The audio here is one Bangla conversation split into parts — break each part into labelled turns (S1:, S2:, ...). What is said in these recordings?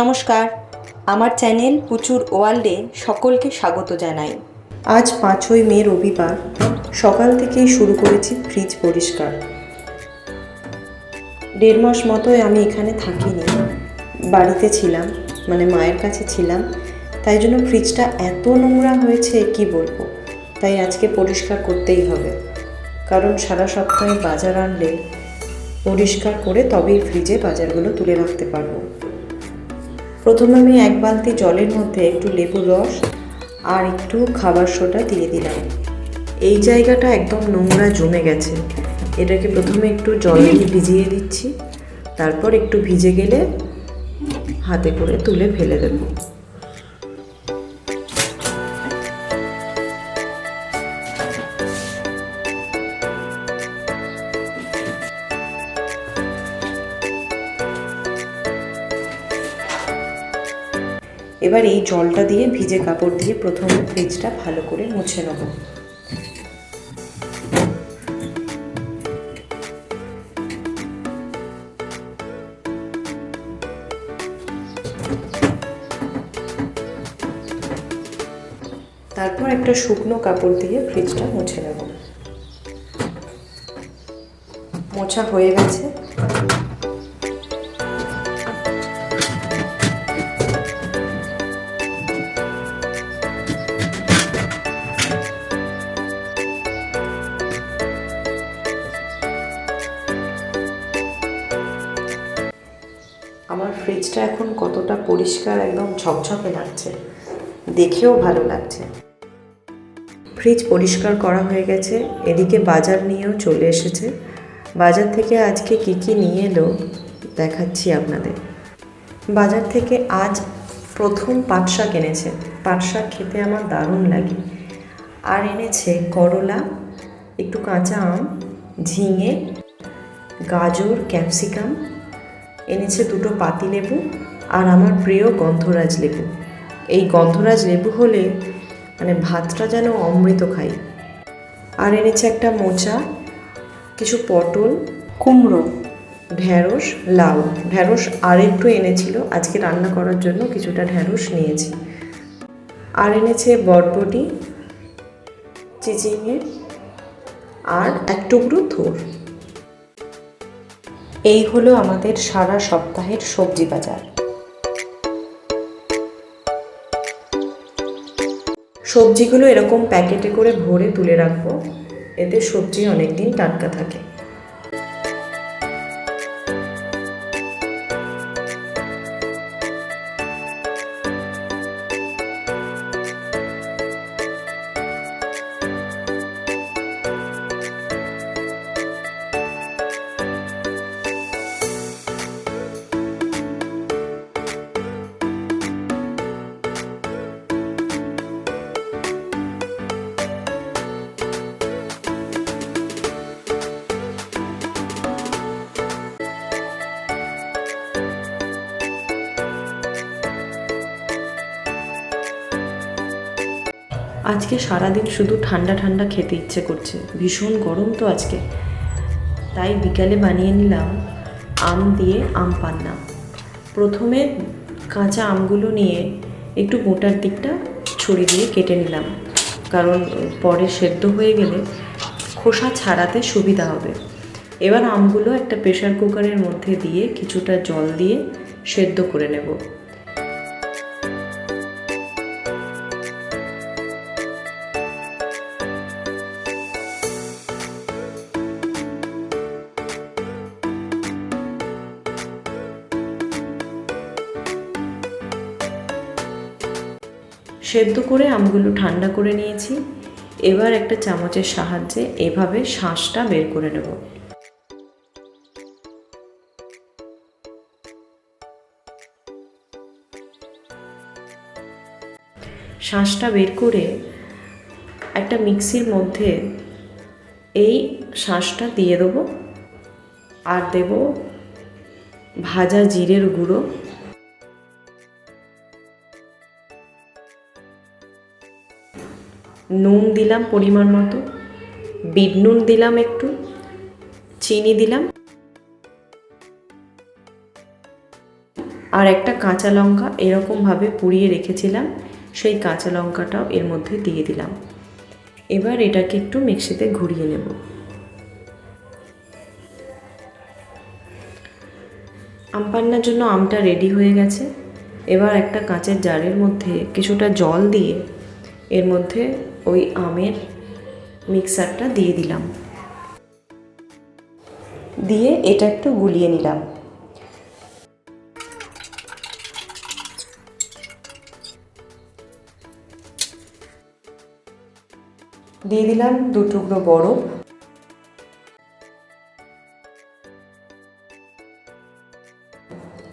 S1: নমস্কার। আমার চ্যানেল পুচুর ওয়ার্ল্ডে সকলকে স্বাগত জানাই। আজ পাঁচই মে রবিবার, সকাল থেকেই শুরু করেছি ফ্রিজ পরিষ্কার। দেড় মাস মতোই আমি এখানে থাকিনি। বাড়িতে ছিলাম মানে মায়ের কাছে ছিলাম। তাই জন্য ফ্রিজটা এত নোংরা হয়েছে, কি বলব? তাই আজকে পরিষ্কার করতেই হবে। কারণ সারা সপ্তাহে বাজার আনলে পরিষ্কার করে তবেই ফ্রিজে বাজারগুলো তুলে রাখতে পারব। প্রথমে আমি এক বালতি জলের মধ্যে একটু লেবুর রস আর একটু খাবার সোডা দিয়ে দিলাম। এই জায়গাটা একদম নোংরা জমে গেছে। এটাকে প্রথমে একটু জল দিয়ে ভিজিয়ে দিচ্ছি। তারপর একটু ভিজে গেলে হাতে করে তুলে ফেলে দেবো। এবার এই জলটা দিয়ে ভিজে কাপড় দিয়ে প্রথমে ফ্রিজটা ভালো করে মুছে নেব। তারপর একটা শুকনো কাপড় দিয়ে ফ্রিজটা মুছে নেব। মোছা হয়ে গেছে। আমার ফ্রিজটা এখন কতটা পরিষ্কার, একদম ঝকঝকে লাগছে। দেখেও ভালো লাগছে। ফ্রিজ পরিষ্কার করা হয়ে গেছে, এদিকে বাজার নিয়েও চলে এসেছে। বাজার থেকে আজকে কি কি নিয়ে এলো, দেখাচ্ছি আপনাদের। বাজার থেকে আজ প্রথম পাট শাক এনেছে। পাট শাক খেতে আমার দারুণ লাগে। আর এনেছে করলা, একটু কাঁচা আম, ঝিঙে, গাজর, ক্যাপসিকাম। এনেছে দুটো পাতি লেবু আর আমার প্রিয় গন্ধরাজ লেবু। এই গন্ধরাজ লেবু হলে মানে ভাতটা যেন অমৃত খাই আর এনেছে একটা মোচা কিছু পটল কুমড়ো। ঢ্যাঁড়স লাউ। ঢ্যাঁড়স আর একটু এনেছিল আজকে রান্না করার জন্য কিছুটা ঢ্যাঁড়স নিয়েছি। আর এনেছে বটবটি চিচিঙে আর এক টুকরো থোর। এই হলো আমাদের সারা সপ্তাহের সবজি বাজার। সবজিগুলো এরকম প্যাকেটে করে ভরে তুলে রাখব, এতে সবজি অনেক দিন টাটকা থাকে। আজকে সারাদিন শুধু ঠান্ডা ঠান্ডা খেতে ইচ্ছে করছে। ভীষণ গরম তো আজকে। তাই বিকালে বানিয়ে নিলাম আম দিয়ে আম পান্না। প্রথমে কাঁচা আমগুলো নিয়ে একটু মোটার দিকটা ছড়ি দিয়ে কেটে নিলাম। কারণ পরে সেদ্ধ হয়ে গেলে খোসা ছাড়াতে সুবিধা হবে। এবার আমগুলো একটা প্রেশার কুকারের মধ্যে দিয়ে কিছুটা জল দিয়ে সেদ্ধ করে নেব। সেদ্ধ করে আমগুলো ঠান্ডা করে নিয়েছি। এবার একটা চামচের সাহায্যে এভাবে শাঁসটা বের করে নেব। শাঁসটা বের করে একটা মিক্সির মধ্যে এই শাঁসটা দিয়ে দেবো। আর দেব ভাজা জিরের গুঁড়ো। নুন দিলাম পরিমাণ মতো, বিট নুন দিলাম একটু, চিনি দিলাম আর একটা কাঁচা লঙ্কা এরকমভাবে পুড়িয়ে রেখেছিলাম, সেই কাঁচা লঙ্কাটাও এর মধ্যে দিয়ে দিলাম। এবার এটাকে একটু মিক্সিতে ঘুরিয়ে নেব। আম পান্নার জন্য আমটা রেডি হয়ে গেছে। এবার একটা কাঁচের জারের মধ্যে কিছুটা জল দিয়ে এর মধ্যে ওই আমের মিক্সারটা দিয়ে দিলাম। দিয়ে এটা একটু গুলিয়ে নিলাম। দিয়ে দিলাম দু টুকরো বরফ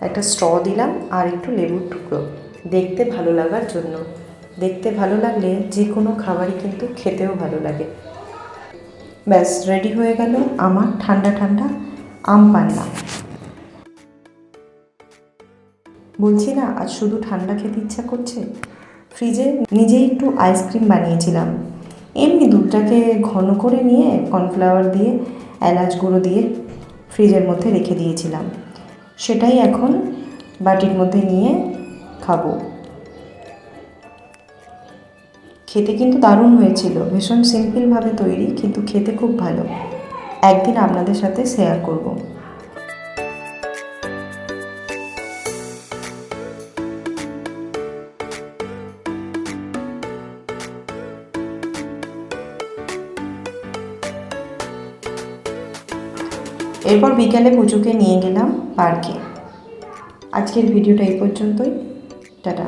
S1: একটা স্ট্র দিলাম আর একটু লেবুর টুকরো। দেখতে ভালো লাগার জন্য। দেখতে ভালো লাগলে যে কোনো খাবারই কিন্তু খেতেও ভালো লাগে। ব্যাস, রেডি হয়ে গেল আমার ঠান্ডা ঠান্ডা আম পান্না। বলছি না, আজ শুধু ঠান্ডা খেতে ইচ্ছা করছে? ফ্রিজে নিজেই একটু আইসক্রিম বানিয়েছিলাম। এমনি দুধটাকে ঘন করে নিয়ে কর্নফ্লাওয়ার দিয়ে, এলাচ গুঁড়ো দিয়ে ফ্রিজের মধ্যে রেখে দিয়েছিলাম। সেটাই এখন বাটির মধ্যে নিয়ে খাব। খেতে কিন্তু দারুণ হয়েছিল। ভীষণ সিম্পলভাবে তৈরি, কিন্তু খেতে খুব ভালো। একদিন আপনাদের সাথে শেয়ার করব। এরপর বিকালে পুজোকে নিয়ে গেলাম পার্কে। আজকের ভিডিওটা এই পর্যন্তই। টাটা।